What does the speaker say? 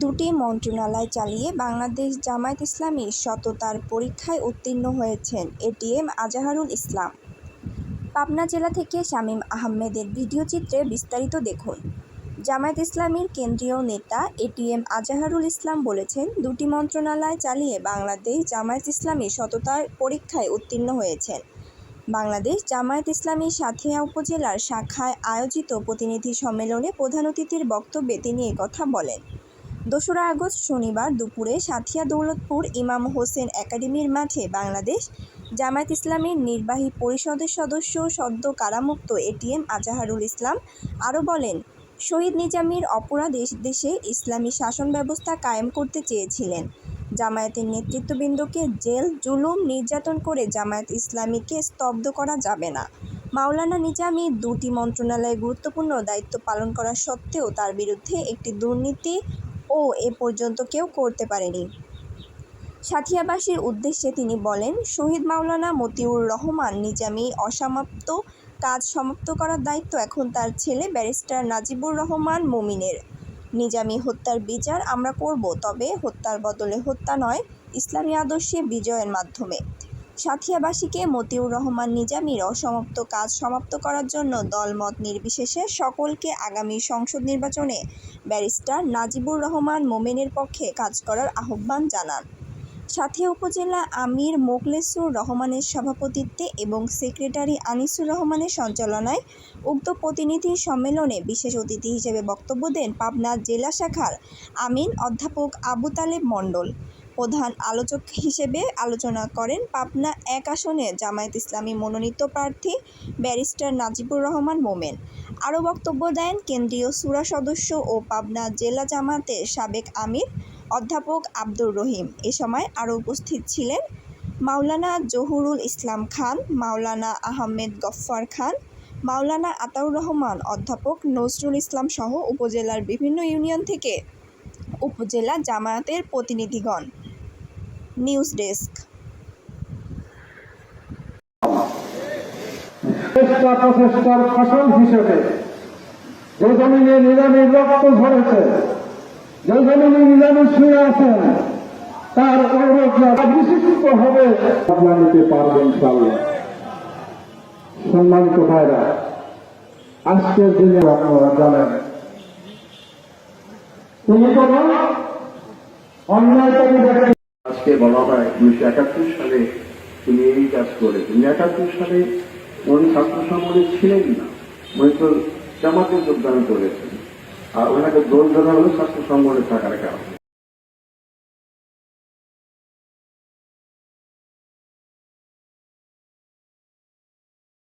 দুটি মন্ত্রণালয় চালিয়ে বাংলাদেশ জামায়াত ইসলামী সততার পরীক্ষায় উত্তীর্ণ হয়েছেন এটিএম আজাহারুল ইসলাম। পাবনা জেলা থেকে শামীম আহমেদের ভিডিওচিত্রে বিস্তারিত দেখুন। জামায়াত ইসলামীর কেন্দ্রীয় নেতা এটিএম আজাহারুল ইসলাম বলেছেন, দুটি মন্ত্রণালয় চালিয়ে বাংলাদেশ জামায়াত ইসলামী সততার পরীক্ষায় উত্তীর্ণ হয়েছেন। বাংলাদেশ জামায়াত ইসলামী সাথিয়া উপজেলার শাখায় আয়োজিত প্রতিনিধি সম্মেলনে প্রধান অতিথির বক্তব্যে তিনি একথা বলেন। দোসরা আগস্ট শনিবার দুপুরে সাথিয়া দৌলতপুর ইমাম হোসেন একাডেমির মাঠে বাংলাদেশ জামায়াত ইসলামীর নির্বাহী পরিষদের সদস্য সদ্য কারামুক্ত এটিএম আজাহারুল ইসলাম আরও বলেন, শহীদ নিজামীর অপরাধে দেশে ইসলামী শাসন ব্যবস্থা কায়েম করতে চেয়েছিলেন। জামায়াতের নেতৃত্ববৃন্দকে জেল, জুলুম, নির্যাতন করে জামায়াত ইসলামীকে স্তব্ধ করা যাবে না। মাওলানা নিজামী দুটি মন্ত্রণালয়ে গুরুত্বপূর্ণ দায়িত্ব পালন করা সত্ত্বেও তার বিরুদ্ধে একটি দুর্নীতি ও এ পর্যন্ত কেউ করতে পারেনি। সাথিয়াবাসীর উদ্দেশ্যে তিনি বলেন, শহীদ মাওলানা মতিউর রহমান নিজামী অসমাপ্ত কাজ সমাপ্ত করার দায়িত্ব এখন তার ছেলে ব্যারিস্টার নাজিবুর রহমান মুমিনের। নিজামী হত্যার বিচার আমরা করব, তবে হত্যার বদলে হত্যা নয়, ইসলামী আদর্শে বিজয়ের মাধ্যমে। সাথিয়াবাসীকে মতিউর রহমান নিজামীর অসমাপ্ত কাজ সমাপ্ত করার জন্য দলমত নির্বিশেষে সকলকে আগামী সংসদ নির্বাচনে ব্যারিস্টার নাজিবুর রহমান মোমেনের পক্ষে কাজ করার আহ্বান জানান। সাথিয়া উপজেলা আমির মোখলেসুর রহমানের সভাপতিত্বে এবং সেক্রেটারি আনিসুর রহমানের সঞ্চালনায় উক্ত প্রতিনিধি সম্মেলনে বিশেষ অতিথি হিসেবে বক্তব্য দেন পাবনা জেলা শাখার আমিন অধ্যাপক আবু তালেব মণ্ডল। প্রধান আলোচক হিসেবে আলোচনা করেন পাবনা এক আসনে জামায়াত ইসলামী মনোনীত প্রার্থী ব্যারিস্টার নাজিবুর রহমান মোমেন। আরও বক্তব্য দেন কেন্দ্রীয় সুরা সদস্য ও পাবনা জেলা জামায়াতের সাবেক আমির অধ্যাপক আব্দুর রহিম। এ সময় আরও উপস্থিত ছিলেন মাওলানা জহুরুল ইসলাম খান, মাওলানা আহমেদ গফফার খান, মাওলানা আতাউর রহমান, অধ্যাপক নজরুল ইসলাম সহ উপজেলার বিভিন্ন ইউনিয়ন থেকে উপজেলা জামায়াতের প্রতিনিধিগণ। News desk. চেষ্টা প্রচেষ্টার ফসল হিসেবে যে জমিনে রক্ত আজকের দিনে আপনারা জানেন, তিনি আজকে বলা হয় উনিশশো একাত্তর সালে তিনি এই কাজ করে করেছেন একাত্তর সালে উনি ছাত্র সংগঠনে ছিলেন না, উনি তো জামাতে যোগদান করেছেন। আর ওনাকে দোষ দেওয়া হলো স্বাস্থ্য সংগঠনের থাকার কারণে